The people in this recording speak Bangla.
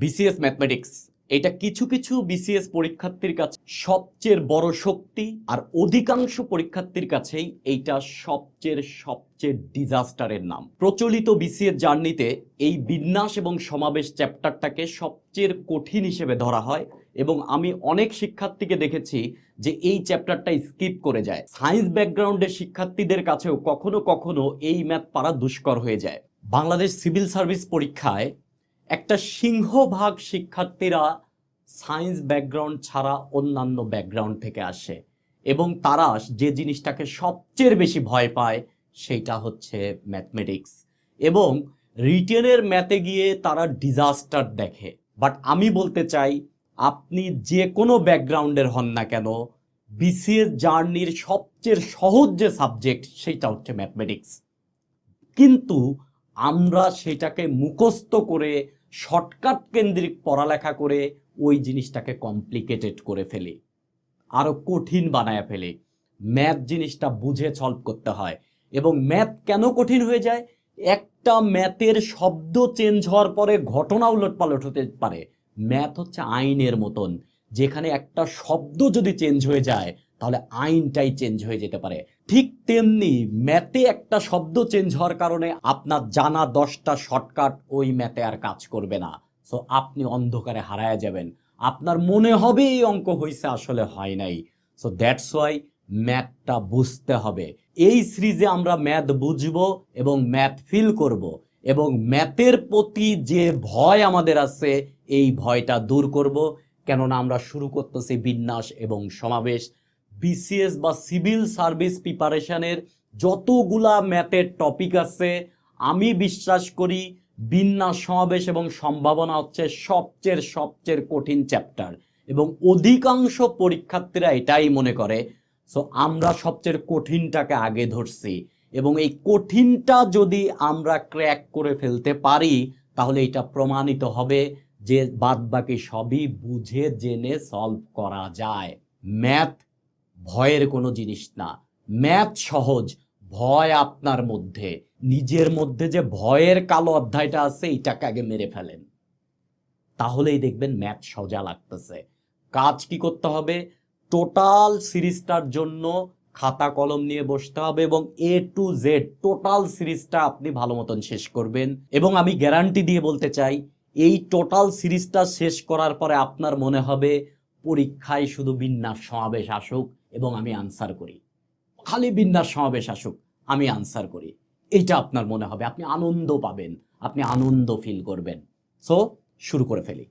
বিসিএস ম্যাথমেটিক্স এটা কিছু কিছু বিসিএস পরীক্ষার্থীর কাছে সবচেয়ে বড় শক্তি আর অধিকাংশ পরীক্ষার্থীর কাছেই এইটা সবচেয়ে সবচেয়ে ডিজাস্টারের নাম। প্রচলিত বিসিএস জার্নিতে এই বিন্যাস এবং সমাবেশ চ্যাপ্টারটাকে সবচেয়ে কঠিন হিসেবে ধরা হয় এবং আমি অনেক শিক্ষার্থীকে দেখেছি যে এই চ্যাপ্টারটা স্কিপ করে যায়। সায়েন্স ব্যাকগ্রাউন্ডের শিক্ষার্থীদের কাছেও কখনো কখনো এই ম্যাথ পারা দুষ্কর হয়ে যায়। বাংলাদেশ সিভিল সার্ভিস পরীক্ষায় একটা সিংহভাগ শিক্ষার্থীরা সায়েন্স ব্যাকগ্রাউন্ড ছাড়া অন্যান্য ব্যাকগ্রাউন্ড থেকে আসে এবং তারা যে জিনিসটাকে সবচেয়ে বেশি ভয় পায় সেইটা হচ্ছে ম্যাথমেটিক্স এবং রিটেনের ম্যাথে গিয়ে তারা ডিজাস্টার দেখে। বাট আমি বলতে চাই, আপনি যে কোনো ব্যাকগ্রাউন্ডের হন না কেন, বিসিএস জার্নির সবচেয়ে সহজ যে সাবজেক্ট সেটা হচ্ছে ম্যাথমেটিক্স। কিন্তু আমরা সেটাকে মুখস্থ করে শর্টকাট কেন্দ্রিক পড়ালেখা করে ওই জিনিসটাকে কমপ্লিকেটেড করে ফেলি। আরও কঠিন বানায় ফেলি। ম্যাথ জিনিসটা বুঝে সলভ করতে হয়। এবং ম্যাথ কেন কঠিন হয়ে যায়? একটা ম্যাথের শব্দ চেঞ্জ হওয়ার পরে ঘটনা উলটপালট হতে পারে। ম্যাথ হচ্ছে আইনের মতন। যেখানে একটা শব্দ যদি চেঞ্জ হয়ে যায় তাহলে আইনটাই চেঞ্জ হয়ে যেতে পারে। ঠিক তেমনি ম্যাথে একটা শব্দ চেঞ্জ হওয়ার কারণে আপনার জানা দশটা শর্টকাট ওই ম্যাথে আর কাজ করবে না। সো আপনি অন্ধকারে হারায় যাবেন। আপনার মনে হবে এই অঙ্ক হয়েছে আসলে হয় নাই। সো দ্যাটস ওয়াই ম্যাথটা বুঝতে হবে। এই সিরিজে আমরা ম্যাথ বুঝব এবং ম্যাথ ফিল করব। এবং ম্যাথের প্রতি যে ভয় আমাদের আছে, এই ভয়টা দূর করব। কেননা আমরা শুরু করতেছি বিন্যাস এবং সমাবেশ। বিসিএস বা সিভিল সার্ভিস প্রিপারেশনের যতগুলা ম্যাথের টপিক আছে, আমি বিশ্বাস করি বিন্যাস সমাবেশ এবং সম্ভাবনা হচ্ছে সবচেয়ে সবচেয়ে কঠিন চ্যাপ্টার এবং অধিকাংশ পরীক্ষার্থীরা এটাই মনে করে। সো আমরা সবচেয়ে কঠিনটাকে আগে ধরছি এবং এই কঠিনটা যদি আমরা ক্র্যাক করে ফেলতে পারি, তাহলে এটা প্রমাণিত হবে যে বাদবাকি সবই বুঝে, জেনে, সলভ করা যায়। ম্যাথ ভয়ের কোনো জিনিস না। ম্যাথ সহজ, ভয় আপনার মধ্যে। নিজের মধ্যে যে ভয়ের কালো অধ্যায়টা আছে এটাকে আগে মেরে ফেলেন। তাহলেই দেখবেন ম্যাথ সোজা লাগতেছে। কাজ কি করতে হবে? টোটাল সিরিজটার জন্য খাতা কলম নিয়ে বসতে হবে এবং এ টু জেড টোটাল সিরিজটা আপনি ভালো মতন শেষ করবেন। এবং আমি গ্যারান্টি দিয়ে বলতে চাই, এই টোটাল সিরিজটা শেষ করার পরে আপনার মনে হবে পরীক্ষায় শুধু বিন্যাস সমাবেশ আসুক এবং আমি আনসার করি। খালি বিন্যাস সমাবেশ আসুক, আমি আনসার করি। এটা আপনার মনে হবে। আপনি আনন্দ পাবেন, আপনি আনন্দ ফিল করবেন। সো শুরু করে ফেলি।